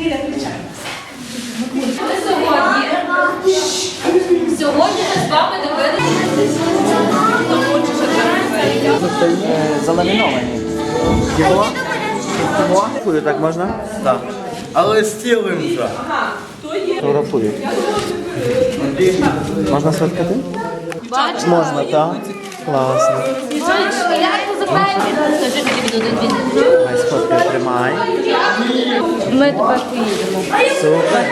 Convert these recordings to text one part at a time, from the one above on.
Віля, включай. Ми сьогодні сьогодні ми з вами доведемо. Заламіновані. Його? Його? Так можна? Так. Але стілим вже. Фотографую. Можна сфоткати? Можна, так. Класно. Давай сфоткай, тримай. Ми тепер поїдемо. Супер.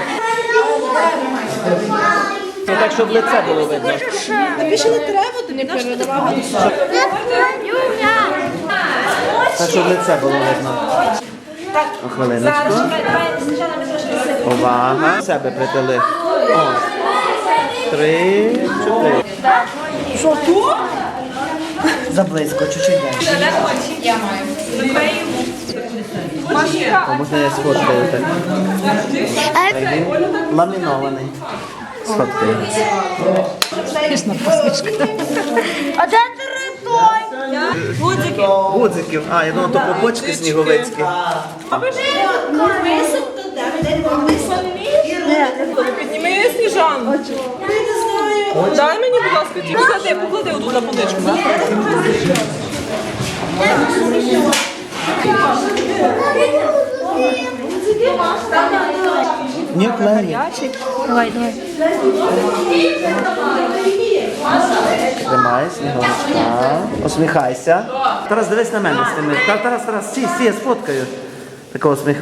Ну так, щоб лице було видно. Більше не треба, то не передавав. Так, щоб лице було видно. Хвилиночку. Увага. Себе притили. О. Три, чотири. Що тут? Заблизько, чуть-чуть далі. О, можна я сфоткаю так. Ламінований. Сфоткаю. А де територія? Гудзиків. А, я думав, то побочки сніговицькі. Підніми сніжану. Дай мені, будь ласка, ті поклади, поклади отут на поличку. Ні, клеї. Давай, давай. Тримай, сніговичка. Усміхайся. Тарас, дивись на мене з тими. Та- Тарас, Тарас, стій, стій, я сфоткаю. Такого усміх.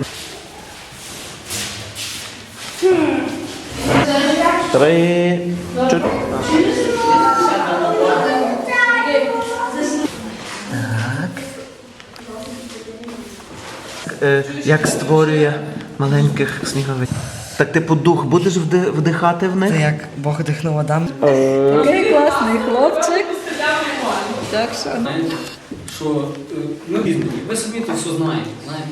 Три, чотири. Так. Е, Як створює маленьких снігових. Так типу дух будеш вди- вдихати в них? Це як Бог дихнув Адам. Такий класний хлопчик. Так що. що е, ми різні, ви самі то все знаєте. знаєте.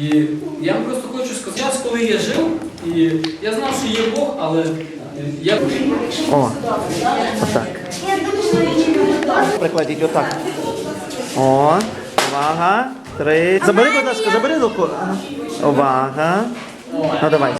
І я вам просто хочу сказати, час, коли я жив, і я знав, що є Бог, але е, О, отак. Прикладіть отак. О, увага. Три. Забери, будь ласка, забери руку. Увага. Ну давай.